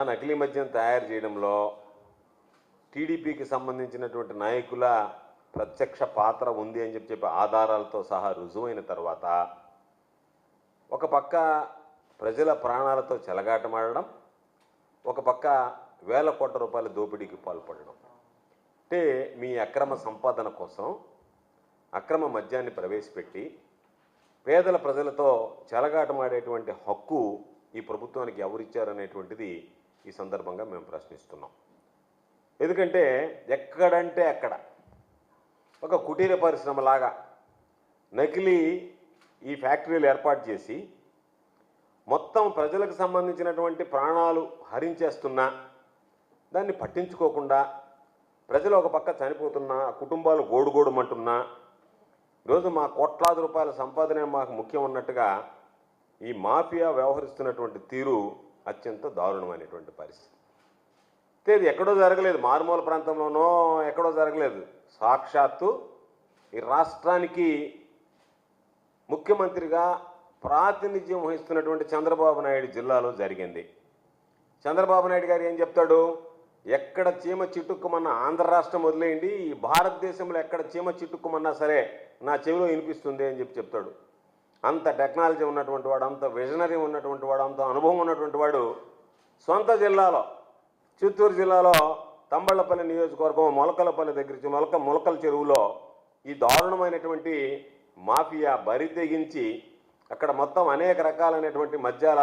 నకిలీ మద్యం తయారు చేయడంలో టీడీపీకి సంబంధించినటువంటి నాయకుల ప్రత్యక్ష పాత్ర ఉంది అని చెప్పి చెప్పి ఆధారాలతో సహా రుజువైన తర్వాత ఒక పక్క ప్రజల ప్రాణాలతో చెలగాటమాడడం ఒక పక్క వేల కోట్ల రూపాయల దోపిడీకి పాల్పడడం. అంటే మీ అక్రమ సంపాదన కోసం అక్రమ మద్యాన్ని ప్రవేశపెట్టి పేదల ప్రజలతో చెలగాటమాడేటువంటి హక్కు ఈ ప్రభుత్వానికి ఎవరిచ్చారనేటువంటిది ఈ సందర్భంగా మేము ప్రశ్నిస్తున్నాం. ఎందుకంటే ఎక్కడంటే అక్కడ ఒక కుటీర పరిశ్రమలాగా నకిలీ ఈ ఫ్యాక్టరీలు ఏర్పాటు చేసి మొత్తం ప్రజలకు సంబంధించినటువంటి ప్రాణాలు హరించేస్తున్నా దాన్ని పట్టించుకోకుండా ప్రజలు ఒక పక్క చనిపోతున్నా కుటుంబాలు గోడుగోడుమంటున్నా ఈరోజు మా కోట్లాది రూపాయల సంపాదనే మాకు ముఖ్యం ఉన్నట్టుగా ఈ మాఫియా వ్యవహరిస్తున్నటువంటి తీరు అత్యంత దారుణమైనటువంటి పరిస్థితి. అయితే ఇది ఎక్కడో జరగలేదు. మారుమూల ప్రాంతంలోనో ఎక్కడో జరగలేదు. సాక్షాత్తు ఈ రాష్ట్రానికి ముఖ్యమంత్రిగా ప్రాతినిధ్యం వహిస్తున్నటువంటి చంద్రబాబు నాయుడు జిల్లాలో జరిగింది. చంద్రబాబు నాయుడు గారు ఏం చెప్తాడు? ఎక్కడ చీమ చిట్టుక్కుమన్న ఆంధ్ర రాష్ట్రం వదిలేయండి. ఈ భారతదేశంలో ఎక్కడ చీమ చిట్టుక్కుమన్నా సరే నా చెవిలో వినిపిస్తుంది అని చెప్పి చెప్తాడు. అంత టెక్నాలజీ ఉన్నటువంటి వాడు అంత విజనరీ ఉన్నటువంటి వాడు అంత అనుభవం ఉన్నటువంటి వాడు సొంత జిల్లాలో చిత్తూరు జిల్లాలో తంబళ్ళపల్లి నియోజకవర్గం మొలకలపల్లి దగ్గర మొలక మొలకల చెరువులో ఈ దారుణమైనటువంటి మాఫియా బరి తెగించి అక్కడ మొత్తం అనేక రకాలైనటువంటి మద్యాల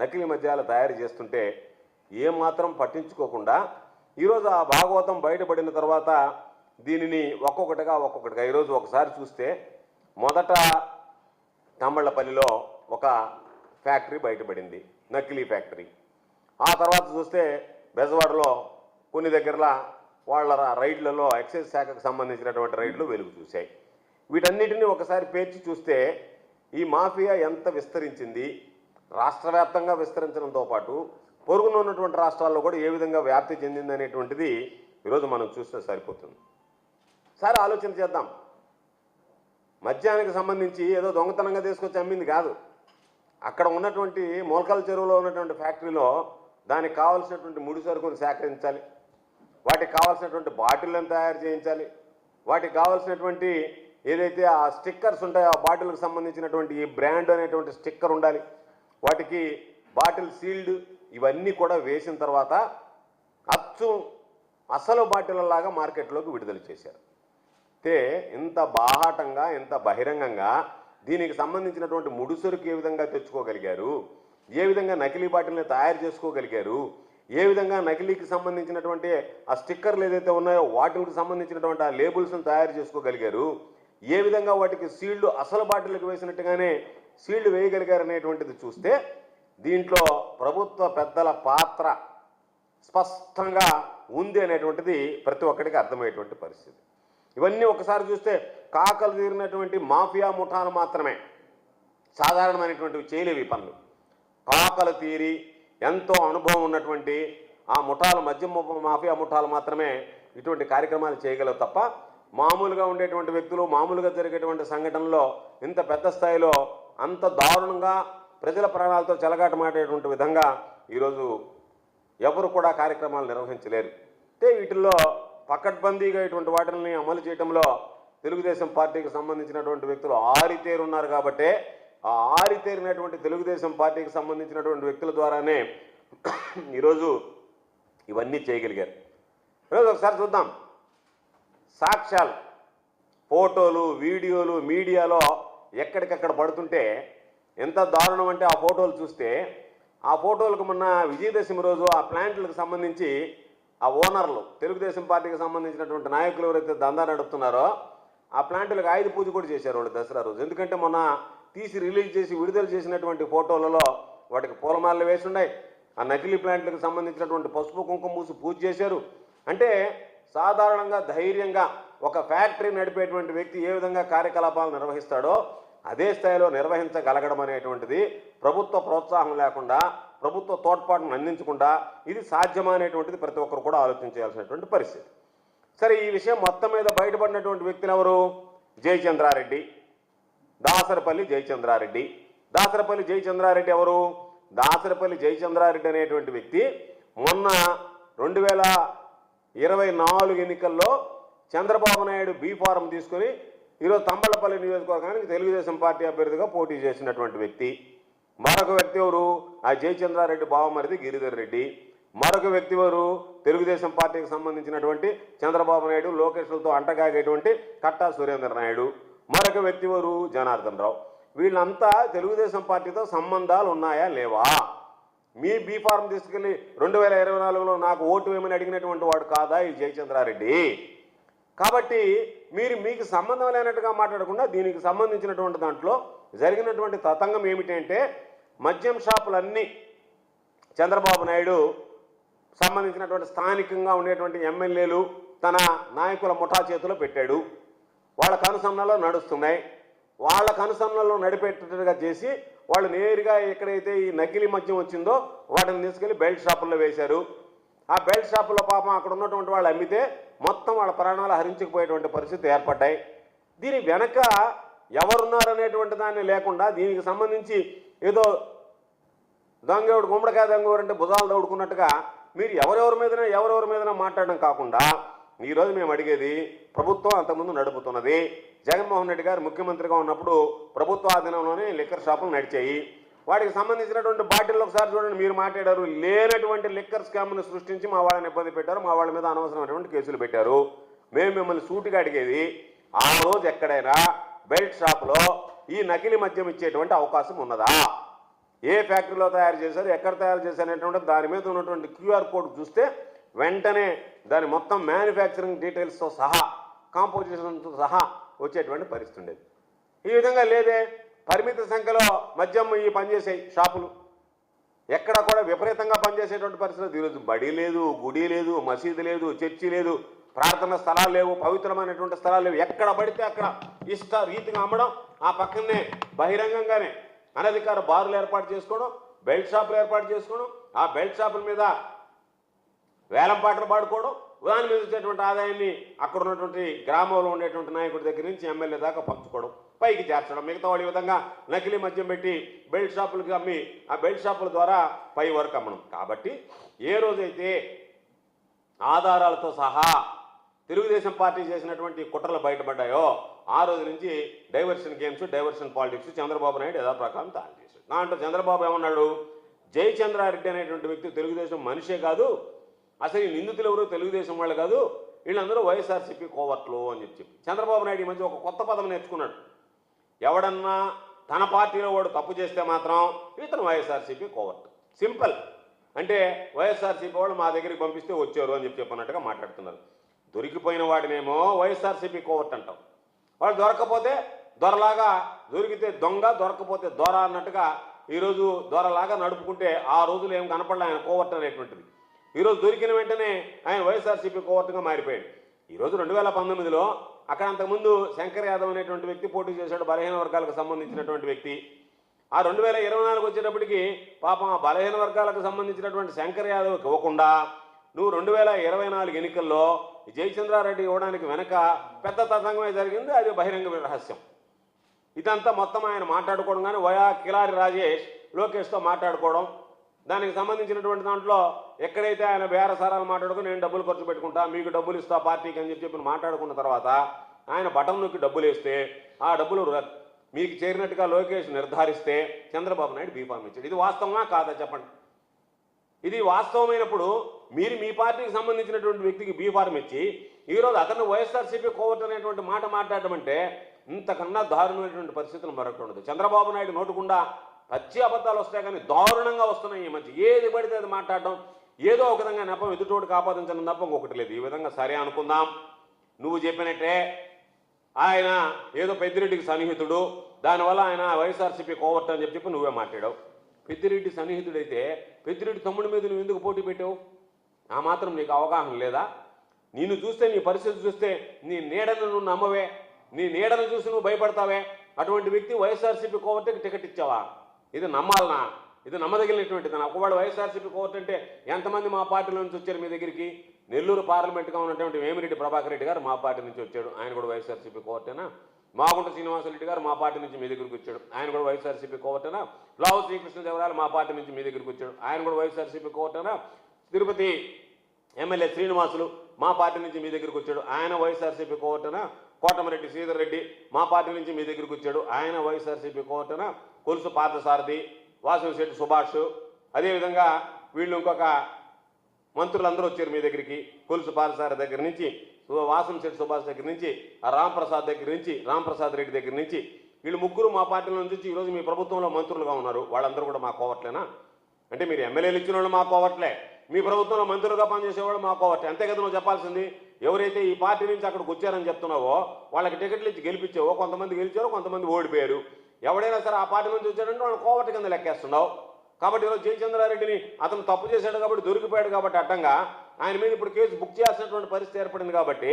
నకిలీ మద్యాలు తయారు చేస్తుంటే ఏమాత్రం పట్టించుకోకుండా ఈరోజు ఆ భాగవతం బయటపడిన తర్వాత దీనిని ఒక్కొక్కటిగా ఒక్కొక్కటిగా ఈరోజు ఒకసారి చూస్తే మొదట తమ్మళ్ళపల్లిలో ఒక ఫ్యాక్టరీ బయటపడింది నకిలీ ఫ్యాక్టరీ. ఆ తర్వాత చూస్తే బెజవాడలో కొన్ని దగ్గరలో వాళ్ళ రైడ్లలో ఎక్సైజ్ శాఖకు సంబంధించినటువంటి రైడ్లు వెలుగు చూశాయి. వీటన్నిటిని ఒకసారి పేర్చి చూస్తే ఈ మాఫియా ఎంత విస్తరించింది రాష్ట్ర వ్యాప్తంగా విస్తరించడంతో పాటు పొరుగున ఉన్నటువంటి రాష్ట్రాల్లో కూడా ఏ విధంగా వ్యాప్తి చెందింది అనేటువంటిది ఈరోజు మనం చూస్తే సరిపోతుంది. సరే ఆలోచన చేద్దాం. మద్యానికి సంబంధించి ఏదో దొంగతనంగా తీసుకొచ్చి అమ్మింది కాదు. అక్కడ ఉన్నటువంటి మొలకల చెరువులో ఉన్నటువంటి ఫ్యాక్టరీలో దానికి కావాల్సినటువంటి ముడి సరుకును సేకరించాలి. వాటికి కావాల్సినటువంటి బాటిళ్ళను తయారు చేయించాలి. వాటికి కావాల్సినటువంటి ఏదైతే ఆ స్టిక్కర్స్ ఉంటాయో ఆ బాటిల్కి సంబంధించినటువంటి ఈ బ్రాండ్ అనేటువంటి స్టిక్కర్ ఉండాలి. వాటికి బాటిల్ సీల్డ్ ఇవన్నీ కూడా వేసిన తర్వాత అచ్చు అసలు బాటిల్లలాగా మార్కెట్లోకి విడుదల చేశారు. అయితే ఇంత బాహాటంగా ఇంత బహిరంగంగా దీనికి సంబంధించినటువంటి ముడిసరుకు ఏ విధంగా తెచ్చుకోగలిగారు? ఏ విధంగా నకిలీ బాటిల్ని తయారు చేసుకోగలిగారు? ఏ విధంగా నకిలీకి సంబంధించినటువంటి ఆ స్టిక్కర్లు ఏదైతే ఉన్నాయో వాటికి సంబంధించినటువంటి ఆ లేబుల్స్ని తయారు చేసుకోగలిగారు? ఏ విధంగా వాటికి సీల్డ్ అసలు బాటిల్కి వేసినట్టుగానే సీల్డ్ వేయగలిగారు అనేటువంటిది చూస్తే దీంట్లో ప్రభుత్వ పెద్దల పాత్ర స్పష్టంగా ఉంది అనేటువంటిది ప్రతి ఒక్కరికి అర్థమయ్యేటువంటి పరిస్థితి. ఇవన్నీ ఒకసారి చూస్తే కాకలు తీరినటువంటి మాఫియా ముఠాలు మాత్రమే. సాధారణమైనటువంటివి చేయలేవి పనులు. కాకలు తీరి ఎంతో అనుభవం ఉన్నటువంటి ఆ ముఠాలు మధ్య మాఫియా ముఠాలు మాత్రమే ఇటువంటి కార్యక్రమాలు చేయగలవు తప్ప మామూలుగా ఉండేటువంటి వ్యక్తులు మామూలుగా జరిగేటువంటి సంఘటనలో ఇంత పెద్ద స్థాయిలో అంత దారుణంగా ప్రజల ప్రాణాలతో చెలగాటమాడేటువంటి విధంగా ఈరోజు ఎవరు కూడా కార్యక్రమాలు నిర్వహించలేరు. అంటే వీటిల్లో పకడ్బందీగా ఇటువంటి వాటిని అమలు చేయడంలో తెలుగుదేశం పార్టీకి సంబంధించినటువంటి వ్యక్తులు ఆరితేరు ఉన్నారు కాబట్టే ఆ ఆరితేరినటువంటి తెలుగుదేశం పార్టీకి సంబంధించినటువంటి వ్యక్తుల ద్వారానే ఈరోజు ఇవన్నీ చేయగలిగారు. ఈరోజు ఒకసారి చూద్దాం. సాక్ష్యాలు ఫోటోలు వీడియోలు మీడియాలో ఎక్కడికక్కడ పడుతుంటే ఎంత దారుణం అంటే ఆ ఫోటోలు చూస్తే ఆ ఫోటోలకు మొన్న విజయదశమి రోజు ఆ ప్లాంట్లకు సంబంధించి ఆ ఓనర్లు తెలుగుదేశం పార్టీకి సంబంధించినటువంటి నాయకులు ఎవరైతే దందా నడుపుతున్నారో ఆ ప్లాంట్లకు ఆయుధ పూజ కూడా చేశారు వాళ్ళు దసరా రోజు. ఎందుకంటే మొన్న తీసి రిలీజ్ చేసి విడుదల చేసినటువంటి ఫోటోలలో వాటికి పూలమాలలు వేసి ఉన్నాయి. ఆ నకిలీ ప్లాంట్లకు సంబంధించినటువంటి పసుపు కుంకుమ మూసి పూజ చేశారు. అంటే సాధారణంగా ధైర్యంగా ఒక ఫ్యాక్టరీ నడిపేటువంటి వ్యక్తి ఏ విధంగా కార్యకలాపాలు నిర్వహిస్తాడో అదే స్థాయిలో నిర్వహించగలగడం అనేటువంటిది ప్రభుత్వ ప్రోత్సాహం లేకుండా ప్రభుత్వ తోడ్పాటును అందించకుండా ఇది సాధ్యమా అనేటువంటిది ప్రతి ఒక్కరు కూడా ఆలోచించాల్సినటువంటి పరిస్థితి. సరే ఈ విషయం మొత్తం మీద బయటపడినటువంటి వ్యక్తులు ఎవరు? జయచంద్రారెడ్డి. దాసరపల్లి జయచంద్రారెడ్డి. దాసరపల్లి జయచంద్రారెడ్డి ఎవరు? దాసరపల్లి జయచంద్రారెడ్డి అనేటువంటి వ్యక్తి మొన్న రెండు వేల ఇరవై నాలుగు ఎన్నికల్లో చంద్రబాబు నాయుడు బీ ఫారం తీసుకొని ఈరోజు తంబళ్ళపల్లి నియోజకవర్గానికి తెలుగుదేశం పార్టీ అభ్యర్థిగా పోటీ చేసినటువంటి వ్యక్తి. మరొక వ్యక్తి ఎవరు? ఆ జయచంద్రారెడ్డి బావమరిది గిరిధర్ రెడ్డి. మరొక వ్యక్తి ఎవరు? తెలుగుదేశం పార్టీకి సంబంధించినటువంటి చంద్రబాబు నాయుడు లోకేష్లతో అంటగాగేటువంటి కట్టా సురేంద్ర నాయుడు. మరొక వ్యక్తి ఎవరు? జనార్దన్ రావు. వీళ్ళంతా తెలుగుదేశం పార్టీతో సంబంధాలు ఉన్నాయా లేవా? మీ బీ ఫార్మ్ తీసుకెళ్ళి రెండు వేల ఇరవై నాలుగులో నాకు ఓటు వేయమని అడిగినటువంటి వాడు కాదా ఈ జయచంద్రారెడ్డి? కాబట్టి మీరు మీకు సంబంధం లేనట్టుగా మాట్లాడకుండా దీనికి సంబంధించినటువంటి దాంట్లో జరిగినటువంటి తతంగం ఏమిటంటే మద్యం షాపులన్నీ చంద్రబాబు నాయుడు సంబంధించినటువంటి స్థానికంగా ఉండేటువంటి ఎమ్మెల్యేలు తన నాయకుల ముఠా చేతిలో పెట్టాడు. వాళ్ళ కనుసంలో నడుస్తున్నాయి. వాళ్ళ కనుసంలో నడిపేటట్టుగా చేసి వాళ్ళు నేరుగా ఎక్కడైతే ఈ నకిలీ మద్యం వచ్చిందో వాటిని తీసుకెళ్ళి బెల్ట్ షాపుల్లో వేశారు. ఆ బెల్ట్ షాపుల్లో పాపం అక్కడ ఉన్నటువంటి వాళ్ళు అమ్మితే మొత్తం వాళ్ళ ప్రాణాలు హరించుకుపోయేటువంటి పరిస్థితి ఏర్పడ్డాయి. దీని వెనక ఎవరున్నారనేటువంటి దాన్ని లేకుండా దీనికి సంబంధించి ఏదో దొంగేవుడు గుమ్మడికాయ దొంగవారంటే అంటే భుజాలు దౌడుకున్నట్టుగా మీరు ఎవరెవరి మీదనే ఎవరెవరి మీదనే మాట్లాడడం కాకుండా ఈరోజు మేము అడిగేది ప్రభుత్వం అంతకుముందు నడుపుతున్నది. జగన్మోహన్ రెడ్డి గారు ముఖ్యమంత్రిగా ఉన్నప్పుడు ప్రభుత్వ ఆధీనంలోనే లిక్కర్ షాపులు నడిచాయి. వాటికి సంబంధించినటువంటి బాటిల్లో ఒకసారి చూడండి మీరు మాట్లాడారు లేనటువంటి లిక్కర్ స్కామ్ను సృష్టించి మా వాళ్ళని ఇబ్బంది పెట్టారు మా వాళ్ళ మీద అనవసరమైనటువంటి కేసులు పెట్టారు. మేము మిమ్మల్ని సూటిగా అడిగేది ఆ రోజు ఎక్కడైనా బెల్ట్ షాప్లో ఈ నకిలీ మద్యం ఇచ్చేటువంటి అవకాశం ఉన్నదా? ఏ ఫ్యాక్టరీలో తయారు చేశారు ఎక్కడ తయారు చేశారనేటువంటి దాని మీద ఉన్నటువంటి క్యూఆర్ కోడ్ చూస్తే వెంటనే దాని మొత్తం మ్యానుఫ్యాక్చరింగ్ డీటెయిల్స్తో సహా కాంపోజిషన్తో సహా వచ్చేటువంటి పరిస్థితి ఉండేది. ఈ విధంగా లేదే పరిమిత సంఖ్యలో మద్యం ఈ పనిచేసాయి షాపులు. ఎక్కడ కూడా విపరీతంగా పనిచేసేటువంటి పరిస్థితి ఈరోజు బడి లేదు గుడి లేదు మసీదు లేదు చర్చి లేదు ప్రార్థన స్థలాలు లేవు పవిత్రమైనటువంటి స్థలాలు లేవు. ఎక్కడ పడితే అక్కడ ఇష్ట రీతిగా అమ్మడం ఆ పక్కనే బహిరంగంగానే అనధికార బారులు ఏర్పాటు చేసుకోవడం బెల్ట్ షాపులు ఏర్పాటు చేసుకోవడం ఆ బెల్ట్ షాపుల మీద వేలం పాటలు పాడుకోవడం దాని మీద వచ్చేటువంటి ఆదాయాన్ని అక్కడ ఉన్నటువంటి గ్రామంలో ఉండేటువంటి నాయకుడి దగ్గర నుంచి ఎమ్మెల్యే దాకా పంచుకోవడం పైకి చేర్చడం మిగతా వాళ్ళు ఈ విధంగా నకిలీ మద్యం పెట్టి బెల్ట్ షాపులకి అమ్మి ఆ బెల్ట్ షాపుల ద్వారా పై వరకు అమ్మడం. కాబట్టి ఏ రోజైతే ఆధారాలతో సహా తెలుగుదేశం పార్టీ చేసినటువంటి కుట్రలు బయటపడ్డాయో ఆ రోజు నుంచి diversion games diversion politics Chandrababu Naidu యథాప్రకారం తాను చేశాడు. దాంట్లో చంద్రబాబు ఏమన్నాడు? జయచంద్రారెడ్డి అనేటువంటి వ్యక్తి తెలుగుదేశం మనిషే కాదు. అసలు ఈ నిందితులు ఎవరు? తెలుగుదేశం వాళ్ళు కాదు. వీళ్ళందరూ వైఎస్ఆర్సీపీ కోవట్లు అని చెప్పి. చంద్రబాబు నాయుడు ఈ మధ్య ఒక కొత్త పదం నేర్చుకున్నాడు. ఎవడన్నా తన పార్టీలో వాడు తప్పు చేస్తే మాత్రం ఇతను వైఎస్ఆర్సీపీ కోవర్ట్. సింపుల్. అంటే వైఎస్ఆర్సీపీ వాళ్ళు మా దగ్గరికి పంపిస్తే వచ్చారు అని చెప్పి చెప్పినట్టుగా మాట్లాడుతున్నారు. దొరికిపోయిన వాడినేమో వైఎస్ఆర్సీపీ కోవర్ట్ అంటాం. వాడు దొరకపోతే దొరలాగా దొరికితే దొంగ దొరకపోతే దొర అన్నట్టుగా ఈరోజు దొరలాగా నడుపుకుంటే ఆ రోజులు ఏం కనపడలే ఆయన కోవర్ట్ అనేటువంటిది. ఈరోజు దొరికిన వెంటనే ఆయన వైఎస్ఆర్సీపీ కోవర్ట్గా మారిపోయాడు. ఈరోజు రెండు వేల పంతొమ్మిదిలో అక్కడ అంతకుముందు శంకర్ యాదవ్ అనేటువంటి వ్యక్తి పోటీ చేశాడు బలహీన వర్గాలకు సంబంధించినటువంటి వ్యక్తి. ఆ రెండు వేల ఇరవై నాలుగు వచ్చేటప్పటికి పాపం ఆ బలహీన వర్గాలకు సంబంధించినటువంటి శంకర్ యాదవ్కి ఇవ్వకుండా నువ్వు రెండు వేల ఇరవై నాలుగు ఎన్నికల్లో జయచంద్రారెడ్డి ఇవ్వడానికి వెనక పెద్ద తతంగమే జరిగింది. అది బహిరంగ రహస్యం. ఇదంతా మొత్తం ఆయన మాట్లాడుకోవడం కానీ వయా కిలారి రాజేష్ లోకేష్తో మాట్లాడుకోవడం. దానికి సంబంధించినటువంటి దాంట్లో ఎక్కడైతే ఆయన బేరసారాలు మాట్లాడుకుని నేను డబ్బులు ఖర్చు పెట్టుకుంటా మీకు డబ్బులు ఇస్తా పార్టీకి అని చెప్పి చెప్పి మాట్లాడుకున్న తర్వాత ఆయన బటన్ నొక్కి డబ్బులు వేస్తే ఆ డబ్బులు మీకు చేరినట్టుగా లోకేష్ నిర్ధారిస్తే చంద్రబాబు నాయుడు బీఫామ్ ఇచ్చాడు. ఇది వాస్తవమా కాదా చెప్పండి. ఇది వాస్తవమైనప్పుడు మీరు మీ పార్టీకి సంబంధించినటువంటి వ్యక్తికి బీ ఫార్మ్ ఇచ్చి ఈరోజు అతను వైఎస్ఆర్సీపీ కోవట్ అనేటువంటి మాట మాట్లాడడం అంటే ఇంతకన్నా దారుణమైనటువంటి పరిస్థితులు మరొకటి ఉండదు. చంద్రబాబు నాయుడు నోటుకుండా పచ్చి అబద్ధాలు వస్తాయి కానీ దారుణంగా వస్తున్నాయి ఈ మధ్య. ఏది పడితే అది మాట్లాడడం ఏదో ఒక విధంగా నెపం ఎదుటోడికి కాపాదించడం తప్ప ఇంకొకటి లేదు. ఈ విధంగా సరే అనుకుందాం. నువ్వు చెప్పినట్టే ఆయన ఏదో పెద్దిరెడ్డికి సన్నిహితుడు దానివల్ల ఆయన వైఎస్ఆర్సీపీ కోవట్ అని చెప్పి చెప్పి నువ్వే మాట్లాడావు. పెద్దిరెడ్డి సన్నిహితుడైతే పెద్దిరెడ్డి తమ్ముడి మీద నువ్వు ఎందుకు పోటీ పెట్టావు? ఆ మాత్రం నీకు అవగాహన లేదా? నిన్ను చూస్తే నీ పరిస్థితి చూస్తే నీ నీడను నువ్వు నమ్మవే. నీ నీడను చూసి నువ్వు భయపడతావే. అటువంటి వ్యక్తి వైఎస్ఆర్సీపీ కోవర్ట్కి టికెట్ ఇచ్చావా? ఇది నమ్మాలనా? ఇది నమ్మదగినటువంటిది ఒకవాడు వైఎస్ఆర్సీపీ కోవర్ట్ అంటే ఎంతమంది మా పార్టీలో నుంచి వచ్చారు మీ దగ్గరికి? నెల్లూరు పార్లమెంట్గా ఉన్నటువంటి వేమిరెడ్డి ప్రభాకర్ రెడ్డి గారు మా పార్టీ నుంచి వచ్చాడు. ఆయన కూడా వైఎస్ఆర్సీపీ కోవర్టేనా? మాగుంట శ్రీనివాసరెడ్డి గారు మా పార్టీ నుంచి మీ దగ్గరికి వచ్చాడు. ఆయన కూడా వైఎస్ఆర్సీపీ కోవర్టేనా? లావు శ్రీకృష్ణదేవరాయలు మా పార్టీ నుంచి మీ దగ్గరికి వచ్చాడు. ఆయన కూడా వైఎస్ఆర్సీపీ కోవర్టేనా? తిరుపతి ఎమ్మెల్యే శ్రీనివాసులు మా పార్టీ నుంచి మీ దగ్గరికి వచ్చాడు. ఆయన వైఎస్ఆర్సీపీ కోటన కోటమిరెడ్డి శ్రీధర్ రెడ్డి మా పార్టీ నుంచి మీ దగ్గరికి వచ్చాడు. ఆయన వైఎస్ఆర్సీపీ కోటన కొలుసు పార్థసారథి వాసనశెట్టి సుభాష్. అదేవిధంగా వీళ్ళు ఇంకొక మంత్రులందరూ వచ్చారు మీ దగ్గరికి. కొలుసు పాలసారి దగ్గర నుంచి వాసంశెట్టి వాసం సుభాష్ దగ్గర నుంచి ఆ దగ్గర నుంచి రాంప్రసాద్ రెడ్డి దగ్గర నుంచి వీళ్ళు ముగ్గురు మా పార్టీలో నుంచి ఈరోజు మీ ప్రభుత్వంలో మంత్రులుగా ఉన్నారు. వాళ్ళందరూ కూడా మా కోవట్లేనా? అంటే మీరు ఎమ్మెల్యేలు ఇచ్చిన వాళ్ళు మా కోవట్లే. మీ ప్రభుత్వంలో మంత్రులుగా పనిచేసేవాడు మా ఒకటి అంతే కదా నువ్వు చెప్పాల్సింది? ఎవరైతే ఈ పార్టీ నుంచి అక్కడికి వచ్చారని చెప్తున్నావో వాళ్ళకి టికెట్లు ఇచ్చి గెలిపించావో కొంతమంది గెలిచారు కొంతమంది ఓడిపోయారు. ఎవడైనా సరే ఆ పార్టీ నుంచి వచ్చాడంటే వాళ్ళు కోవటి కింద లెక్కేస్తున్నావు. కాబట్టి ఈరోజు జయచంద్రారెడ్డిని అతను తప్పు చేశాడు కాబట్టి దొరికిపోయాడు కాబట్టి అడ్డంగా ఆయన మీద ఇప్పుడు కేసు బుక్ చేయాల్సినటువంటి పరిస్థితి ఏర్పడింది కాబట్టి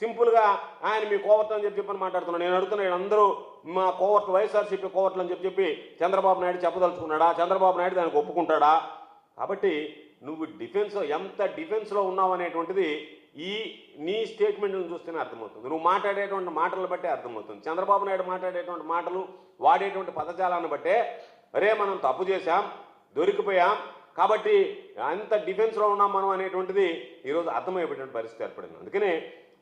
సింపుల్గా ఆయన మీ కోవర్ట్ అని చెప్పి చెప్పని మాట్లాడుతున్నాను నేను అడుగుతున్నాను అందరూ మా కోవర్ట్ వైఎస్ఆర్సీపీ కోవర్ట్లు అని చెప్పి చెప్పి చంద్రబాబు నాయుడు చెప్పదలుచుకున్నాడా? చంద్రబాబు నాయుడు దానికి ఒప్పుకుంటాడా? కాబట్టి నువ్వు డిఫెన్స్ ఎంత డిఫెన్స్లో ఉన్నావు అనేటువంటిది ఈ నీ స్టేట్మెంట్లను చూస్తేనే అర్థమవుతుంది. నువ్వు మాట్లాడేటువంటి మాటలు బట్టే అర్థమవుతుంది. చంద్రబాబు నాయుడు మాట్లాడేటువంటి మాటలు వాడేటువంటి పదజాలాన్ని బట్టే అరే మనం తప్పు చేశాం దొరికిపోయాం కాబట్టి అంత డిఫెన్స్లో ఉన్నాం మనం అనేటువంటిది ఈరోజు అర్థమైపోయేటువంటి పరిస్థితి ఏర్పడింది. అందుకనే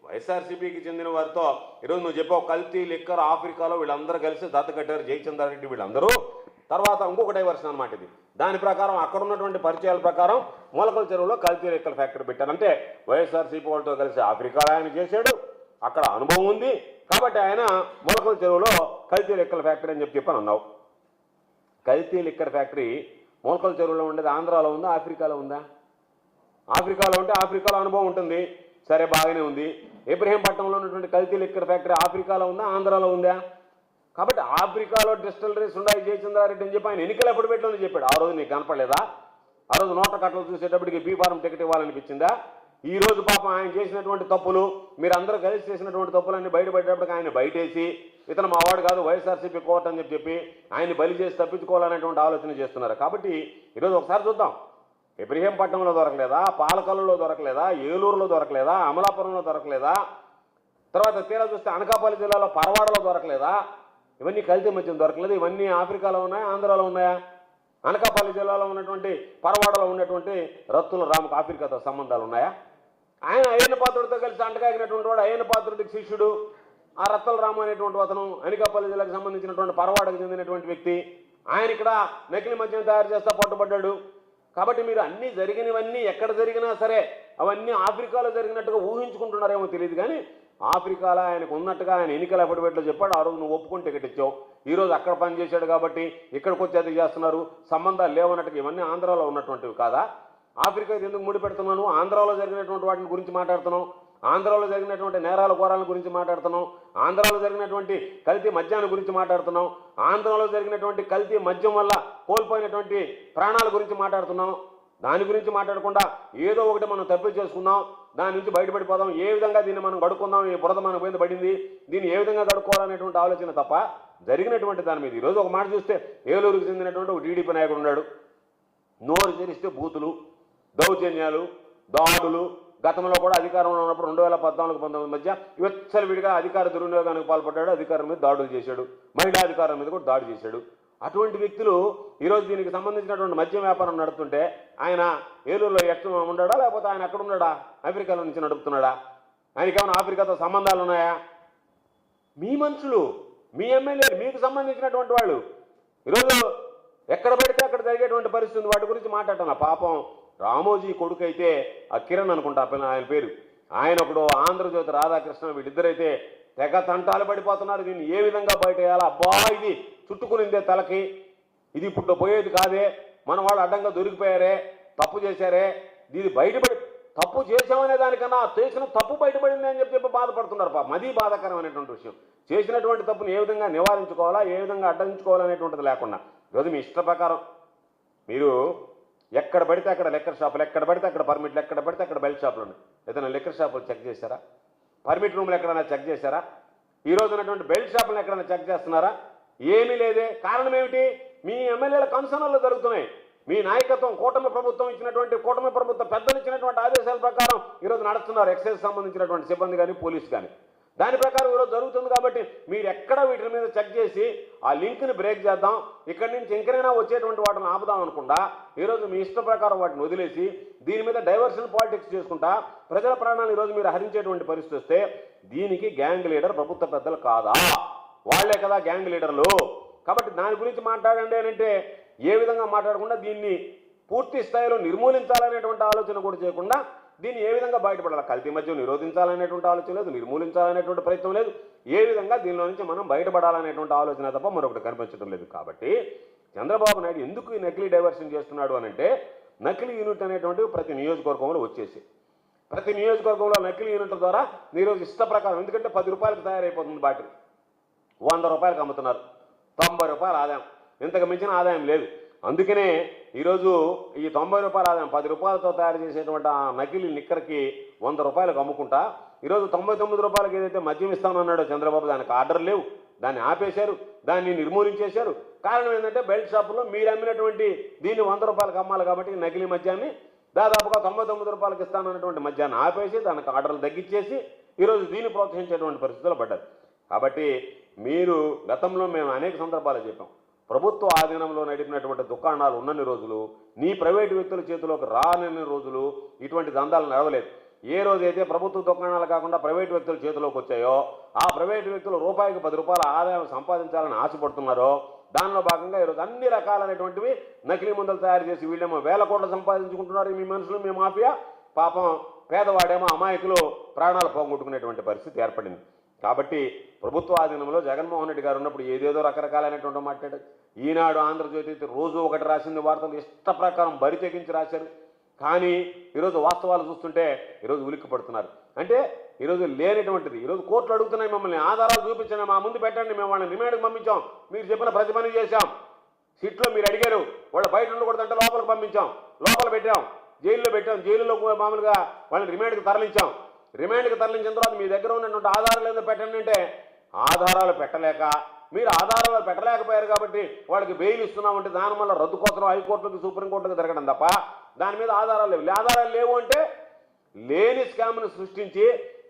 వైఎస్ఆర్సీపీకి చెందిన వారితో ఈరోజు నువ్వు చెప్పావు కల్తీ లిక్కర్ ఆఫ్రికాలో వీళ్ళందరూ కలిసి దత్త కట్టారు జయచంద్రారెడ్డి వీళ్ళందరూ. తర్వాత ఇంకొక డైవర్షన్ అనమాట ఇది. దాని ప్రకారం అక్కడ ఉన్నటువంటి పరిచయాల ప్రకారం మూలకల చెరువులో కల్తీ లిక్కర్ ఫ్యాక్టరీ పెట్టారు. అంటే వైఎస్ఆర్సీపీ వాళ్ళతో కలిసి ఆఫ్రికాలో ఆయన చేశాడు. అక్కడ అనుభవం ఉంది. కాబట్టి ఆయన మూలకల చెరువులో కల్తీ లిక్కర్ ఫ్యాక్టరీ అని చెప్పి చెప్పని అన్నావు. కల్తీ లిక్కర్ ఫ్యాక్టరీ మూలకల చెరువులో ఉండేది ఆంధ్రాలో ఉందా ఆఫ్రికాలో ఉందా? ఆఫ్రికాలో ఉంటే ఆఫ్రికాలో అనుభవం ఉంటుంది. సరే బాగానే ఉంది. ఇబ్రహీంపట్నంలో ఉన్నటువంటి కల్తీ లిక్కర్ ఫ్యాక్టరీ ఆఫ్రికాలో ఉందా ఆంధ్రాలో ఉందా? కాబట్టి ఆఫ్రికాలో డిస్టిలరీస్ ఉన్నాయి. జయచంద్రారెడ్డి అని చెప్పి ఆయన ఎన్నికలు ఎప్పుడు పెట్టాలని చెప్పాడు. ఆ రోజు నీకు కనపడలేదా? ఆ రోజు నోట కట్టలు చూసేటప్పటికి బీ ఫారం టికెట్ ఇవ్వాలనిపించిందా? ఈ రోజు పాపం ఆయన చేసినటువంటి తప్పులు మీరు అందరూ కలిసి చేసినటువంటి తప్పులన్నీ బయటపడేటప్పటికి ఆయన బయటేసి ఇతను మా వాడు కాదు వైఎస్ఆర్సీపీ కోర్ట్ అని చెప్పి చెప్పి బలి చేసి తప్పించుకోవాలనేటువంటి ఆలోచన చేస్తున్నారు. కాబట్టి ఈరోజు ఒకసారి చూద్దాం. ఇబ్రహీంపట్నంలో దొరకలేదా? పాలకల్లులో దొరకలేదా? ఏలూరులో దొరకలేదా? అమలాపురంలో దొరకలేదా? తర్వాత తీరా చూస్తే అనకాపల్లి జిల్లాలో పరవాడలో దొరకలేదా? ఇవన్నీ కల్తీ మద్యం దొరకలేదు. ఇవన్నీ ఆఫ్రికాలో ఉన్నాయా? ఆంధ్రాలో ఉన్నాయా? అనకాపల్లి జిల్లాలో ఉన్నటువంటి పరవాడలో ఉన్నటువంటి రత్తుల రాముకు ఆఫ్రికాతో సంబంధాలు ఉన్నాయా? ఆయన అయ్యన్న పాత్రుడితో కలిసి అంటకాగినటువంటి వాడు అయ్యన్న పాత్రుడికి శిష్యుడు. ఆ రత్తల రాము అనేటువంటి అతను అనకాపల్లి జిల్లాకు సంబంధించినటువంటి పరవాడకు చెందినటువంటి వ్యక్తి. ఆయన ఇక్కడ నకిలీ మద్యం తయారు చేస్తా పట్టుబడ్డాడు. కాబట్టి మీరు అన్నీ జరిగినవన్నీ ఎక్కడ జరిగినా సరే అవన్నీ ఆఫ్రికాలో జరిగినట్టుగా ఊహించుకుంటున్నారేమో తెలియదు. కానీ ఆఫ్రికాలో ఆయనకు ఉన్నట్టుగా ఆయన ఎన్నికల అఫిడవిట్లో చెప్పాడు. ఆ రోజు నువ్వు ఒప్పుకుని టికెట్ ఇచ్చావు. ఈరోజు అక్కడ పనిచేశాడు కాబట్టి ఇక్కడికి వచ్చి అది చేస్తున్నారు. సంబంధాలు లేవన్నట్టుగా ఇవన్నీ ఆంధ్రాలో ఉన్నటువంటివి కాదా? ఆఫ్రికా ఎందుకు ముడిపెడుతున్నాను? ఆంధ్రాలో జరిగినటువంటి వాటిని గురించి మాట్లాడుతున్నాం. ఆంధ్రాలో జరిగినటువంటి నేరాల ఘోరాల గురించి మాట్లాడుతున్నాం. ఆంధ్రాలో జరిగినటువంటి కల్తీ మద్యాన్ని గురించి మాట్లాడుతున్నాం. ఆంధ్రాలో జరిగినటువంటి కల్తీ మద్యం వల్ల కోల్పోయినటువంటి ప్రాణాల గురించి మాట్లాడుతున్నాం. దాని గురించి మాట్లాడకుండా ఏదో ఒకటి మనం తప్పులు చేసుకుందాం దాని నుంచి బయటపడిపోదాం ఏ విధంగా దీన్ని మనం గడుక్కుందాం ఈ బురద మన మీద పడింది దీన్ని ఏ విధంగా గడుక్కోవాలనేటువంటి ఆలోచన తప్ప జరిగినటువంటి దాని మీద. ఈరోజు ఒక మాట చూస్తే ఏలూరుకు చెందినటువంటి ఒక టీడీపీ నాయకుడు ఉన్నాడు. నోరు తెరిస్తే బూతులు దౌర్జన్యాలు దాడులు. గతంలో కూడా అధికారంలో ఉన్నప్పుడు రెండు వేల పద్నాలుగు పంతొమ్మిది మధ్య విచ్చలవిడిగా అధికార దుర్వినియోగానికి పాల్పడ్డాడు అధికారం మీద దాడులు చేశాడు. మహిళా అధికారం మీద కూడా దాడి చేశాడు. అటువంటి వ్యక్తులు ఈరోజు దీనికి సంబంధించినటువంటి మద్యం వ్యాపారం నడుపుతుంటే ఆయన ఏలూరులో ఎక్కడ ఉన్నాడా? లేకపోతే ఆయన ఎక్కడ ఉన్నాడా? ఆఫ్రికాలో నుంచి నడుపుతున్నాడా? ఆయనకి ఏమైనా ఆఫ్రికాతో సంబంధాలు ఉన్నాయా? మీ మనుషులు మీ ఎమ్మెల్యేలు మీకు సంబంధించినటువంటి వాళ్ళు. ఈరోజు ఎక్కడ పడితే అక్కడ జరిగేటువంటి పరిస్థితి వాటి గురించి మాట్లాడటం పాపం రామోజీ కొడుకు అయితే ఆ కిరణ్ అనుకుంటా పిల్ల- ఆయన పేరు. ఆయన ఒకడు ఆంధ్రజ్యోతి రాధాకృష్ణ వీళ్ళిద్దరైతే తెగ తంటాలు పడిపోతున్నారు. దీన్ని ఏ విధంగా బయట వేయాలా అబ్బా ఇది చుట్టుకునిందే తలకి. ఇది ఇప్పుడు పోయేది కాదే. మన వాళ్ళు అడ్డంగా దొరికిపోయారే తప్పు చేశారే. ఇది బయటపడి తప్పు చేశామనే దానికన్నా చేసిన తప్పు బయటపడింది అని చెప్పి బాధపడుతున్నారు పాపం. అది బాధాకరమైనటువంటి విషయం. చేసినటువంటి తప్పును ఏ విధంగా నివారించుకోవాలా ఏ విధంగా అడ్డించుకోవాలనేటువంటిది లేకుండా. ఈరోజు మీ ఇష్ట ప్రకారం మీరు ఎక్కడ పడితే అక్కడ లెక్కర్ షాపులు ఎక్కడ పడితే అక్కడ పర్మిట్లు ఎక్కడ పడితే అక్కడ బెల్ట్ షాపులు ఉన్నాయి. ఏదైనా లెక్కర్ షాపులు చెక్ చేశారా? పర్మిట్ రూమ్లు ఎక్కడైనా చెక్ చేశారా? ఈ రోజు ఉన్నటువంటి బెల్ట్ షాపులను ఎక్కడైనా చెక్ చేస్తున్నారా? ఏమీ లేదే. కారణం ఏమిటి? మీ ఎమ్మెల్యేల కన్సర్న్లు జరుగుతున్నాయి. మీ నాయకత్వం కూటమి ప్రభుత్వం ఇచ్చినటువంటి కూటమి ప్రభుత్వం పెద్దలు ఇచ్చినటువంటి ఆదేశాల ప్రకారం ఈరోజు నడుస్తున్నారు. ఎక్సైజ్ సంబంధించినటువంటి సిబ్బంది కానీ పోలీసు కానీ దాని ప్రకారం ఈరోజు జరుగుతుంది కాబట్టి మీరు ఎక్కడ వీటి మీద చెక్ చేసి ఆ లింక్ని బ్రేక్ చేద్దాం. ఇక్కడి నుంచి ఇంకనైనా వచ్చేటువంటి వాటిని ఆపుదాం అనుకుండా ఈరోజు మీ ఇష్ట ప్రకారం వాటిని వదిలేసి దీని మీద డైవర్షన్ పాలిటిక్స్ చేసుకుంటా. ప్రజల ప్రాణాలు ఈరోజు మీరు హరించేటువంటి పరిస్థితి వస్తే దీనికి గ్యాంగ్ లీడర్ ప్రభుత్వ పెద్దలు కాదా? వాళ్ళే కదా గ్యాంగ్ లీడర్లు. కాబట్టి దాని గురించి మాట్లాడండి అని అంటే ఏ విధంగా మాట్లాడకుండా దీన్ని పూర్తి స్థాయిలో నిర్మూలించాలనేటువంటి ఆలోచన కూడా చేయకుండా దీన్ని ఏ విధంగా బయటపడాలి? కల్తీ మద్యం నిరోధించాలనేటువంటి ఆలోచన లేదు నిర్మూలించాలనేటువంటి ప్రయత్నం లేదు. ఏ విధంగా దీనిలో నుంచి మనం బయటపడాలనేటువంటి ఆలోచన తప్ప మరొకటి కనిపించడం లేదు. కాబట్టి చంద్రబాబు నాయుడు ఎందుకు ఈ నకిలీ డైవర్షన్ చేస్తున్నాడు అని అంటే నకిలీ యూనిట్ అనేటువంటివి ప్రతి నియోజకవర్గంలో వచ్చేసి ప్రతి నియోజకవర్గంలో నకిలీ యూనిట్ల ద్వారా ఈరోజు ఇష్ట ప్రకారం. ఎందుకంటే పది రూపాయలకు తయారైపోతుంది బాటిల్ వంద రూపాయలకు అమ్ముతున్నారు. తొంభై రూపాయల ఆదాయం. ఇంతకు మించిన ఆదాయం లేదు. అందుకనే ఈరోజు ఈ తొంభై రూపాయల ఆదాయం పది రూపాయలతో తయారు చేసేటువంటి ఆ నకిలీ నిక్కర్కి వంద రూపాయలకు అమ్ముకుంటా ఈరోజు తొంభై తొమ్మిది రూపాయలకి ఏదైతే మద్యం ఇస్తామన్నాడో చంద్రబాబు దానికి ఆర్డర్ లేవు. దాన్ని ఆపేశారు. దాన్ని నిర్మూలించేశారు. కారణం ఏంటంటే బెల్ట్ షాపులో మీరు అమ్మినటువంటి దీన్ని వంద రూపాయలకు అమ్మాలి కాబట్టి నకిలీ మద్యాన్ని దాదాపుగా తొంభై తొమ్మిది రూపాయలకి ఇస్తానన్నటువంటి మద్యాన్ని ఆపేసి దానికి ఆర్డర్లు తగ్గించేసి ఈరోజు దీన్ని ప్రోత్సహించేటువంటి పరిస్థితుల్లో పడ్డారు. కాబట్టి మీరు గతంలో మేము అనేక సందర్భాలు చెప్పాం. ప్రభుత్వ ఆధీనంలో నడిపినటువంటి దుకాణాలు ఉన్నన్ని రోజులు నీ ప్రైవేటు వ్యక్తుల చేతిలోకి రానన్ని రోజులు ఇటువంటి దందాలు నడవలేదు. ఏ రోజైతే ప్రభుత్వ దుకాణాలు కాకుండా ప్రైవేటు వ్యక్తుల చేతిలోకి వచ్చాయో ఆ ప్రైవేటు వ్యక్తులు రూపాయికి పది రూపాయల ఆదాయం సంపాదించాలని ఆశపడుతున్నారో దానిలో భాగంగా ఈరోజు అన్ని రకాలైనటువంటివి నకిలీ మందులు తయారు చేసి వీళ్ళేమో వేల కోట్లు సంపాదించుకుంటున్నారు మీ మనుషులు మీ మాఫియా. పాపం పేదవాడేమో అమాయకులు ప్రాణాలు పోగొట్టుకునేటువంటి పరిస్థితి ఏర్పడింది. కాబట్టి ప్రభుత్వ ఆధీనంలో జగన్మోహన్ రెడ్డి గారు ఉన్నప్పుడు ఏదేదో రకరకాలైనటువంటి మాట్లాడారు. ఈనాడు ఆంధ్రజ్యోతి రోజు ఒకటి రాసింది వార్తలు ఇష్ట ప్రకారం బరి తెగించి రాశారు. కానీ ఈరోజు వాస్తవాలు చూస్తుంటే ఈరోజు ఉలిక్కి పడుతున్నారు అంటే ఈరోజు లేనటువంటిది ఈరోజు కోర్టులు అడుగుతున్నాయి మమ్మల్ని ఆధారాలు చూపించండి మా ముందు పెట్టండి మేము వాళ్ళని రిమాండ్కి పంపించాం మీరు చెప్పిన ప్రతి పని చేశాం. సీట్లో మీరు అడిగారు వాళ్ళు బయట ఉండకూడదంటే లోపలికి పంపించాం లోపల పెట్టాం జైల్లో పెట్టాం జైలులో మామూలుగా వాళ్ళని రిమాండ్కి తరలించాం. రిమాండ్కి తరలించిన తర్వాత మీ దగ్గర ఉన్నటువంటి ఆధారాలు ఏదో పెట్టండి అంటే ఆధారాలు పెట్టలేక మీరు ఆధారాలు పెట్టలేకపోయారు కాబట్టి వాళ్ళకి బెయిల్ ఇస్తున్నామంటే దాని వల్ల రద్దు కోసం హైకోర్టుకి సుప్రీంకోర్టుకి తిరగడం తప్ప దాని మీద ఆధారాలు లేవు. ఆధారాలు లేవు అంటే లేని స్కామ్ను సృష్టించి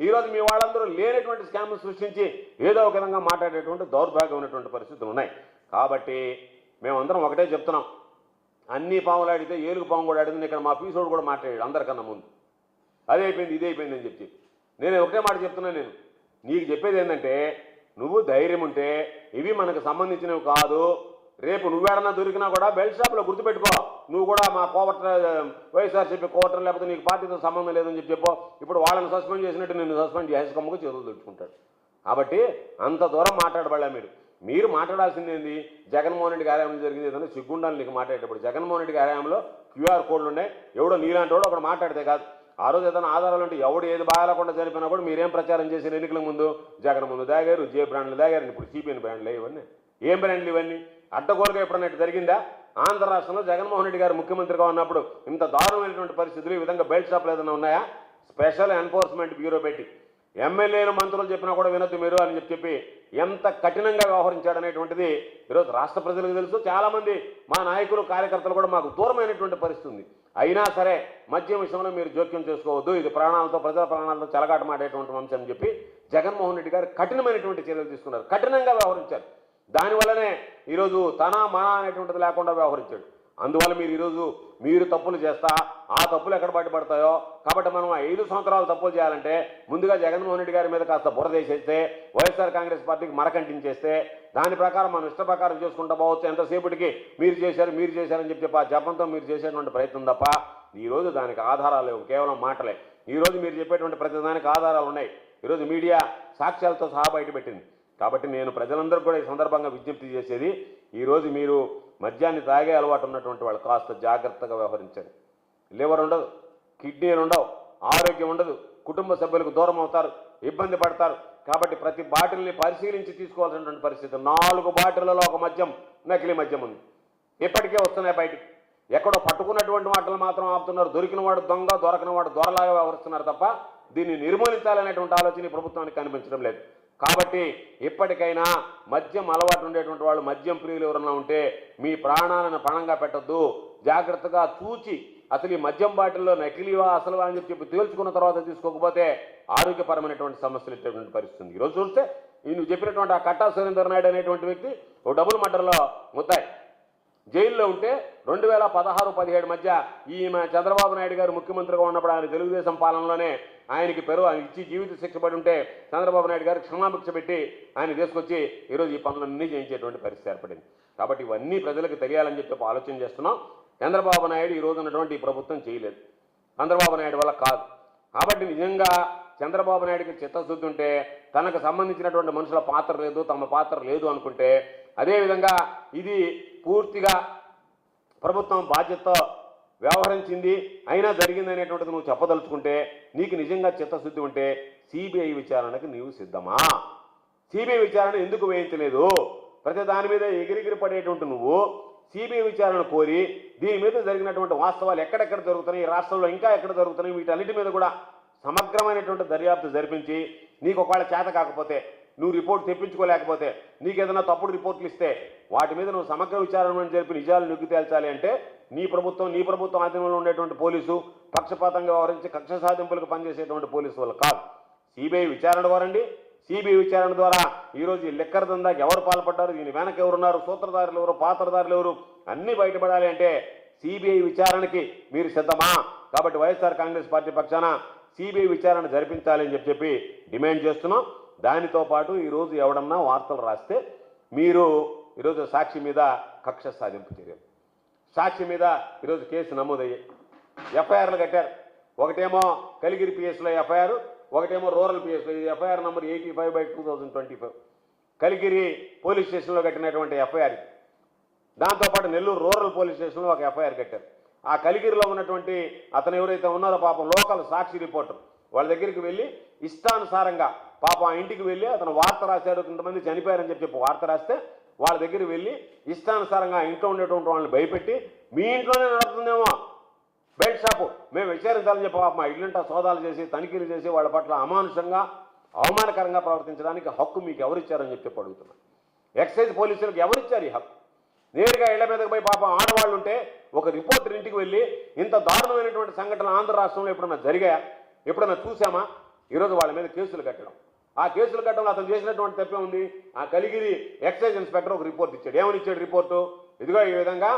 ఈరోజు మీ వాళ్ళందరూ లేనటువంటి స్కామ్ను సృష్టించి ఏదో ఒక విధంగా మాట్లాడేటువంటి దౌర్భాగ్యం ఉన్నటువంటి పరిస్థితులు ఉన్నాయి. కాబట్టి మేమందరం ఒకటే చెప్తున్నాం. అన్ని పాములు ఆడితే ఏలుగు పాము కూడా ఆడింది ఇక్కడ మా పీసోడు కూడా మాట్లాడాడు అందరికన్నా ముందు. అదే అయిపోయింది అని చెప్పి. నేను ఒకటే మాట చెప్తున్నాను నేను. నీకు చెప్పేది ఏంటంటే నువ్వు ధైర్యం ఉంటే ఇవి మనకు సంబంధించినవి కాదు. రేపు నువ్వేడన్నా దొరికినా కూడా బెల్ట్ షాప్లో గుర్తుపెట్టుకో. నువ్వు కూడా మా కోవట్ర వైఎస్ఆర్సీపీ కోవట్ర లేకపోతే నీకు పార్టీతో సంబంధం లేదని చెప్పి చెప్పు. ఇప్పుడు వాళ్ళని సస్పెండ్ చేసినట్టు నేను సస్పెండ్ చేసి కమ్మకు చేతులు తెచ్చుకుంటాడు కాబట్టి అంత దూరం మాట్లాడబడలే మీరు. మీరు మాట్లాడాల్సింది ఏంది? జగన్మోహన్ రెడ్డి కార్యాలయం జరిగింది ఏదైనా సిగ్గుండాలి నీకు మాట్లాడేటప్పుడు. జగన్మోహన్ రెడ్డి కార్యాలయంలో క్యూఆర్ కోడ్లు ఉన్నాయి. ఎవడో నీలాంటి వాడు ఒకడు మాట్లాడితే కాదు. ఆ రోజు ఏదైనా ఆధారాలు ఉంటే ఎవడు ఏది బాగాలకుండా చనిపోయినా కూడా మీరేం ప్రచారం చేసిన ఎన్నికల ముందు? జగన్ ముందు దాగారు జే బ్రాండ్లు దాగారు ఇప్పుడు సిపిఎన్ బ్రాండ్లు ఇవన్నీ. ఏం బ్రాండ్లు ఇవన్నీ? అడ్డగోలుగా ఎప్పుడన్నా జరిగిందా? ఆంధ్ర రాష్ట్రంలో జగన్మోహన్ రెడ్డి గారు ముఖ్యమంత్రిగా ఉన్నప్పుడు ఇంత దారుణమైనటువంటి పరిస్థితులు ఈ విధంగా బెల్ట్ షాప్లు ఏదైనా ఉన్నాయా? స్పెషల్ ఎన్ఫోర్స్మెంట్ బ్యూరో పెట్టి. ఎమ్మెల్యేలు మంత్రులు చెప్పినా కూడా వినొద్దు మీరు అని చెప్పి చెప్పి ఎంత కఠినంగా వ్యవహరించాడు అనేటువంటిది ఈరోజు రాష్ట్ర ప్రజలకు తెలుసు. చాలామంది మా నాయకులు కార్యకర్తలు కూడా మాకు దూరమైనటువంటి పరిస్థితి ఉంది. అయినా సరే మద్యం విషయంలో మీరు జోక్యం చేసుకోవద్దు. ఇది ప్రాణాలతో ప్రజల ప్రాణాలతో చెలగాటమాడేటువంటి అంశం అని చెప్పి జగన్మోహన్ రెడ్డి గారు కఠినమైనటువంటి చర్యలు తీసుకున్నారు. కఠినంగా వ్యవహరించారు. దానివల్లనే ఈరోజు తన మన అనేటువంటిది లేకుండా వ్యవహరించాడు. అందువల్ల మీరు ఈరోజు మీరు తప్పులు చేస్తా ఆ తప్పులు ఎక్కడ బయటపడతాయో కాబట్టి మనం ఐదు సంవత్సరాలు తప్పులు చేయాలంటే ముందుగా జగన్మోహన్ రెడ్డి గారి మీద కాస్త బురద వేసేస్తే వైఎస్ఆర్ కాంగ్రెస్ పార్టీకి మరకంటించేస్తే దాని ప్రకారం మనం ఇష్ట ప్రకారం చేసుకుంటూ పోవచ్చు. ఎంతసేపటికి మీరు చేశారు మీరు చేశారని చెప్పి చెప్పి ఆ జపంతో మీరు చేసేటువంటి ప్రయత్నం తప్ప ఈరోజు దానికి ఆధారాలు లేవు కేవలం మాటలే. ఈరోజు మీరు చెప్పేటువంటి ప్రతి దానికి ఆధారాలు ఉన్నాయి. ఈరోజు మీడియా సాక్ష్యాలతో సహా బయటపెట్టింది కాబట్టి నేను ప్రజలందరూ కూడా ఈ సందర్భంగా విజ్ఞప్తి చేసేది ఈరోజు మీరు మద్యాన్ని తాగే అలవాటు ఉన్నటువంటి వాళ్ళు కాస్త జాగ్రత్తగా వ్యవహరించండి. లివర్ ఉండదు కిడ్నీలు ఉండవు ఆరోగ్యం ఉండదు కుటుంబ సభ్యులకు దూరం అవుతారు ఇబ్బంది పడతారు. కాబట్టి ప్రతి బాటిల్ని పరిశీలించి తీసుకోవాల్సినటువంటి పరిస్థితి. నాలుగు బాటిళ్ళలో ఒక మద్యం నకిలీ మద్యం ఉంది. ఇప్పటికే వస్తున్నాయి బయటికి. ఎక్కడో పట్టుకున్నటువంటి వాటిని మాత్రం ఆపుతున్నారు. దొరికిన వాడు దొంగ దొరకని వాడు దొరలాగా వ్యవహరిస్తున్నారు తప్ప దీన్ని నిర్మూలించాలనేటువంటి ఆలోచన ప్రభుత్వానికి కనిపించడం లేదు. కాబట్టి ఇప్పటికైనా మద్యం అలవాటు ఉండేటువంటి వాళ్ళు మద్యం ప్రియులు ఎవరన్నా ఉంటే మీ ప్రాణాలను పణంగా పెట్టద్దు. జాగ్రత్తగా చూచి అసలు ఈ మద్యం బాటిల్లో నకిలీవా అసలు అని చెప్పి తేల్చుకున్న తర్వాత తీసుకోకపోతే ఆరోగ్యపరమైనటువంటి సమస్యలు ఇచ్చేటువంటి పరిస్థితి ఈరోజు చూస్తే నువ్వు చెప్పినటువంటి ఆ కట్టా సురేందర్ నాయుడు అనేటువంటి వ్యక్తి ఓ డబుల్ మర్డర్లో ముత్తాయి జైల్లో ఉంటే రెండు వేల పదహారు పదిహేడు మధ్య ఈమె చంద్రబాబు నాయుడు గారు ముఖ్యమంత్రిగా ఉన్నప్పుడు ఆయన తెలుగుదేశం పాలనలోనే ఆయనకి పెరు ఆయన ఇచ్చి జీవిత శిక్ష పడి ఉంటే చంద్రబాబు నాయుడు గారు క్షమాభిక్ష పెట్టి ఆయన తీసుకొచ్చి ఈరోజు ఈ పనులన్నీ చేయించేటువంటి పరిస్థితి ఏర్పడింది. కాబట్టి ఇవన్నీ ప్రజలకు తెలియాలని చెప్పి ఆలోచన చేస్తున్నాం. చంద్రబాబు నాయుడు ఈ ఉన్నటువంటి ప్రభుత్వం చేయలేదు. చంద్రబాబు నాయుడు వల్ల కాదు. కాబట్టి నిజంగా చంద్రబాబు నాయుడికి చిత్తశుద్ధి ఉంటే తనకు సంబంధించినటువంటి మనుషుల పాత్ర లేదు తమ పాత్ర లేదు అనుకుంటే అదేవిధంగా ఇది పూర్తిగా ప్రభుత్వం బాధ్యతతో వ్యవహరించింది అయినా జరిగింది అనేటువంటిది నువ్వు చెప్పదలుచుకుంటే నీకు నిజంగా చిత్తశుద్ధి ఉంటే సిబిఐ విచారణకు నీవు సిద్ధమా? సిబిఐ విచారణ ఎందుకు వేయించలేదు? ప్రతి దాని మీద ఎగిరిగిరి పడేటువంటి నువ్వు సిబిఐ విచారణ కోరి దీని మీద జరిగినటువంటి వాస్తవాలు ఎక్కడెక్కడ జరుగుతున్నాయి ఈ రాష్ట్రంలో ఇంకా ఎక్కడ జరుగుతున్నాయి వీటన్నిటి మీద కూడా సమగ్రమైనటువంటి దర్యాప్తు జరిపించి నీకు ఒకవేళ చేత కాకపోతే నువ్వు రిపోర్ట్ తెప్పించుకోలేకపోతే నీకు ఏదైనా తప్పుడు రిపోర్ట్లు ఇస్తే వాటి మీద నువ్వు సమగ్ర విచారణ జరిపి నిజాలు నిగ్గు తేల్చాలి అంటే నీ ప్రభుత్వం నీ ప్రభుత్వం ఆధీనంలో ఉండేటువంటి పోలీసు పక్షపాతంగా వ్యవహరించి కక్ష సాధింపులకు పనిచేసేటువంటి పోలీసు వాళ్ళు కాదు. సిబిఐ విచారణ ద్వారండి. సిబిఐ విచారణ ద్వారా ఈరోజు ఈ లెక్కర్ దందాకి ఎవరు పాల్పడ్డారు దీని వెనక ఎవరున్నారు సూత్రధారులు ఎవరు పాత్రధారులు ఎవరు అన్నీ బయటపడాలి అంటే సిబిఐ విచారణకి మీరు సిద్ధమా? కాబట్టి వైఎస్ఆర్ కాంగ్రెస్ పార్టీ పక్షాన సిబిఐ విచారణ జరిపించాలని చెప్పి చెప్పి డిమాండ్ చేస్తున్నాం. దానితో పాటు ఈరోజు ఎవడన్నా వార్తలు రాస్తే మీరు ఈరోజు సాక్షి మీద కక్ష సాధింపు చర్యలు. సాక్షి మీద ఈరోజు కేసు నమోదయ్యాయి. ఎఫ్ఐఆర్లు కట్టారు. ఒకటేమో కలిగిరి పిఎస్లో ఎఫ్ఐఆర్ ఒకటేమో రూరల్ పిఎస్లో. ఇది FIR number eighty five by two thousand twenty five Kaligiri police స్టేషన్లో కట్టినటువంటి ఎఫ్ఐఆర్ దాంతోపాటు నెల్లూరు రూరల్ పోలీస్ స్టేషన్లో ఒక ఎఫ్ఐఆర్ కట్టారు. ఆ కలిగిరిలో ఉన్నటువంటి అతను ఎవరైతే ఉన్నారో పాపం లోకల్ సాక్షి రిపోర్టర్ వాళ్ళ దగ్గరికి వెళ్ళి ఇష్టానుసారంగా పాపం ఆ ఇంటికి వెళ్ళి అతను వార్త రాశారు. కొంతమంది చనిపోయారని చెప్పి వార్త రాస్తే వాళ్ళ దగ్గరికి వెళ్ళి ఇష్టానుసారంగా ఇంట్లో ఉండేటువంటి వాళ్ళని భయపెట్టి మీ ఇంట్లోనే నడుస్తుందేమో బెల్ట్ షాపు. మేము విచారించాలని చెప్పి మా ఇల్లంటా సోదాలు చేసి తనిఖీలు చేసి వాళ్ళ పట్ల అమానుషంగా అవమానకరంగా ప్రవర్తించడానికి హక్కు మీకు ఎవరిచ్చారని చెప్పి చెప్పి అడుగుతున్నాను. ఎక్సైజ్ పోలీసులకు ఎవరిచ్చారు ఈ హక్కు? నేరుగా ఇళ్ళ మీదకి పోయి పాపం ఆడవాళ్ళు ఉంటే ఒక రిపోర్టర్ ఇంటికి వెళ్ళి ఇంత దారుణమైనటువంటి సంఘటన ఆంధ్ర రాష్ట్రంలో ఎప్పుడన్నా జరిగాయా? ఎప్పుడన్నా చూసామా ఈరోజు వాళ్ళ మీద కేసులు కట్టడం ఆ కేసులు కట్టడం అతను చేసినటువంటి తప్పే ఉంది. ఆ కలిగిరి ఎక్సైజ్ ఇన్స్పెక్టర్ ఒక రిపోర్ట్ ఇచ్చాడు. ఏమని ఇచ్చాడు రిపోర్టు? ఇదిగో ఈ విధంగా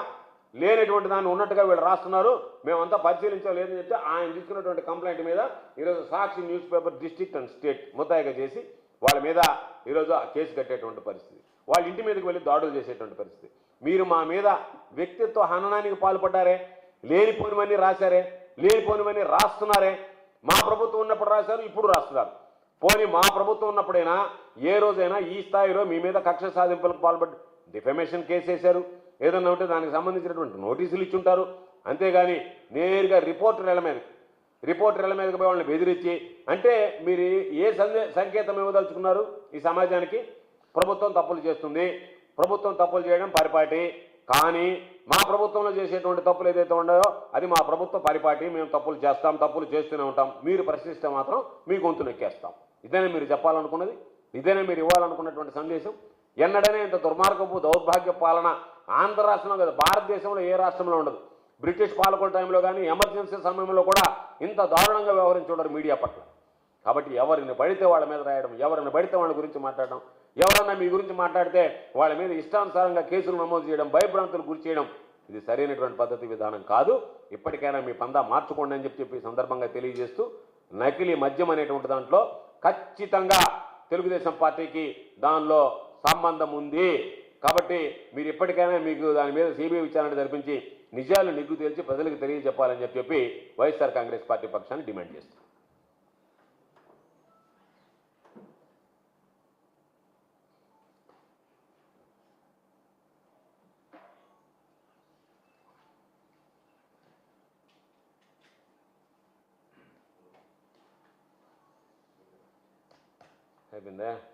లేనటువంటి దాన్ని ఉన్నట్టుగా వీళ్ళు రాస్తున్నారు. మేమంతా పరిశీలించలేదని చెప్తే ఆయన తీసుకున్నటువంటి కంప్లైంట్ మీద ఈరోజు Sakshi news paper district and state ముద్దాయిగా చేసి వాళ్ళ మీద ఈరోజు ఆ కేసు కట్టేటువంటి పరిస్థితి. వాళ్ళ ఇంటి మీదకి వెళ్ళి దాడులు చేసేటువంటి పరిస్థితి. మీరు మా మీద వ్యక్తిత్వ హననానికి పాల్పడ్డారే? లేనిపోనివన్నీ రాశారే? లేనిపోనివన్నీ రాస్తున్నారే? మా ప్రభుత్వం ఉన్నప్పుడు రాశారు ఇప్పుడు రాస్తున్నారు. పోనీ మా ప్రభుత్వం ఉన్నప్పుడైనా ఏ రోజైనా ఈ స్థాయిలో మీ మీద కక్ష సాధింపులకు పాల్పడి డిఫమేషన్ కేసు వేశారు. ఏదన్నా ఉంటే దానికి సంబంధించినటువంటి నోటీసులు ఇచ్చుంటారు. అంతేగాని నేరుగా రిపోర్టర్ల మీద రిపోర్టర్ల మీదకి పోయి వాళ్ళని బెదిరించి అంటే మీరు ఏ సందే సంకేతం ఇవ్వదలుచుకున్నారు ఈ సమాజానికి? ప్రభుత్వం తప్పులు చేస్తుంది. ప్రభుత్వం తప్పులు చేయడం పరిపాటి. కానీ మా ప్రభుత్వంలో చేసేటువంటి తప్పులు ఏదైతే ఉన్నాయో అది మా ప్రభుత్వ పరిపాటి. మేము తప్పులు చేస్తాం తప్పులు చేస్తూనే ఉంటాం. మీరు ప్రశ్నిస్తే మాత్రం మీ గొంతు నొక్కేస్తాం. ఇదేనా మీరు చెప్పాలనుకున్నది ఇదేనే మీరు ఇవ్వాలనుకున్నటువంటి సందేశం. ఎన్నడనే ఇంత దుర్మార్గపు దౌర్భాగ్య పాలన ఆంధ్ర రాష్ట్రంలో కదా భారతదేశంలో ఏ రాష్ట్రంలో ఉండదు. బ్రిటిష్ పాలకుల టైంలో కానీ ఎమర్జెన్సీ సమయంలో కూడా ఇంత దారుణంగా వ్యవహరించుండరు మీడియా పట్ల. కాబట్టి ఎవరిని పడితే వాళ్ళ మీద రాయడం ఎవరిని పడితే వాళ్ళ గురించి మాట్లాడడం ఎవరన్నా మీ గురించి మాట్లాడితే వాళ్ళ మీద ఇష్టానుసారంగా కేసులు నమోదు చేయడం భయభ్రాంతులు గురి చేయడం ఇది సరైనటువంటి పద్ధతి విధానం కాదు. ఇప్పటికైనా మీ పందా మార్చుకోండి అని చెప్పి చెప్పి సందర్భంగా తెలియజేస్తూ నకిలీ మద్యం అనేటువంటి దాంట్లో ఖచ్చితంగా తెలుగుదేశం పార్టీకి దానిలో సంబంధం ఉంది. కాబట్టి మీరు ఇప్పటికైనా మీకు దాని మీద సిబిఐ విచారణ జరిపించి నిజాలు నిగ్గు తేల్చి ప్రజలకు తెలియజెప్పాలని చెప్పి చెప్పి వైఎస్ఆర్ కాంగ్రెస్ పార్టీ పక్షాన్ని డిమాండ్ చేస్తారు there.